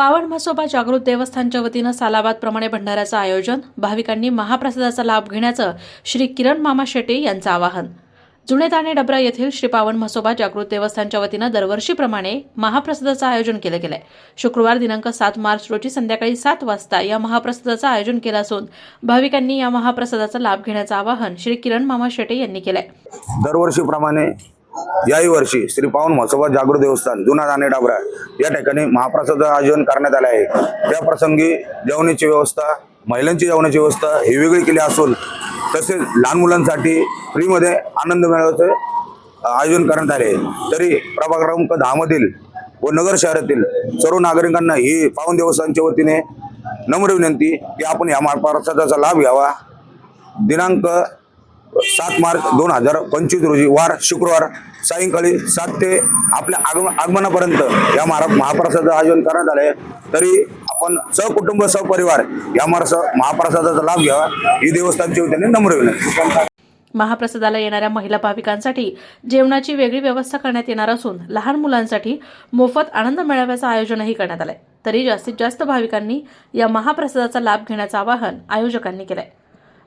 पावण म्हसोबा जागृत देवस्थानच्या वतीनं सालाबाद प्रमाणे भंडाऱ्याचं आयोजन भाविकांनी महाप्रसादाचा लाभ घेण्याचं श्री किरण मामा शेटे यांचं आवाहन. जुने ताणे डबरा येथील श्री पावन म्हसोबा जागृत देवस्थानच्या वतीनं दरवर्षीप्रमाणे महाप्रसादाचं आयोजन केलं गेलंय. शुक्रवार दिनांक सात मार्च रोजी संध्याकाळी सात वाजता या महाप्रसादाचं आयोजन केलं असून भाविकांनी या महाप्रसादाचा लाभ घेण्याचं आवाहन श्री किरण मामा शेटे यांनी केलंय. दरवर्षीप्रमाणे याही वर्षी श्री पावन महोत्सवा जागृत देवस्थान जुना दाणे डाबरा या ठिकाणी महाप्रसादाचं आयोजन करण्यात आले आहे. त्या प्रसंगी जेवणाची व्यवस्था महिलांची जेवणाची व्यवस्था ही वेगळी केली असून तसेच लहान मुलांसाठी फ्रीमध्ये आनंद मेळाव्याचं आयोजन करण्यात आले. तरी प्रभाग क्रमांक दहामधील व नगर शहरातील सर्व नागरिकांना ही पावन देवस्थानच्या वतीने नम्र विनंती की आपण या महाप्रसादाचा लाभ घ्यावा. दिनांक सात मार्च दोन हजार पंचवीस रोजी वार शुक्रवार सायंकाळी सात ते आपल्या आगम आगमनापर्यंत या महारा महाप्रसादाचं आयोजन करण्यात आले तरी आपण सहकुटुंब सहपरिवार या महाराष्ट्र महाप्रसादाचा लाभ घ्यावा. ही देवस्थानची वतीने नम्र विनंती. महाप्रसादाला येणाऱ्या महिला भाविकांसाठी जेवणाची वेगळी व्यवस्था करण्यात येणार असून लहान मुलांसाठी मोफत आनंद मेळाव्याचं आयोजनही करण्यात आलंय. तरी जास्तीत जास्त भाविकांनी या महाप्रसादाचा लाभ घेण्याचं आवाहन आयोजकांनी केलंय.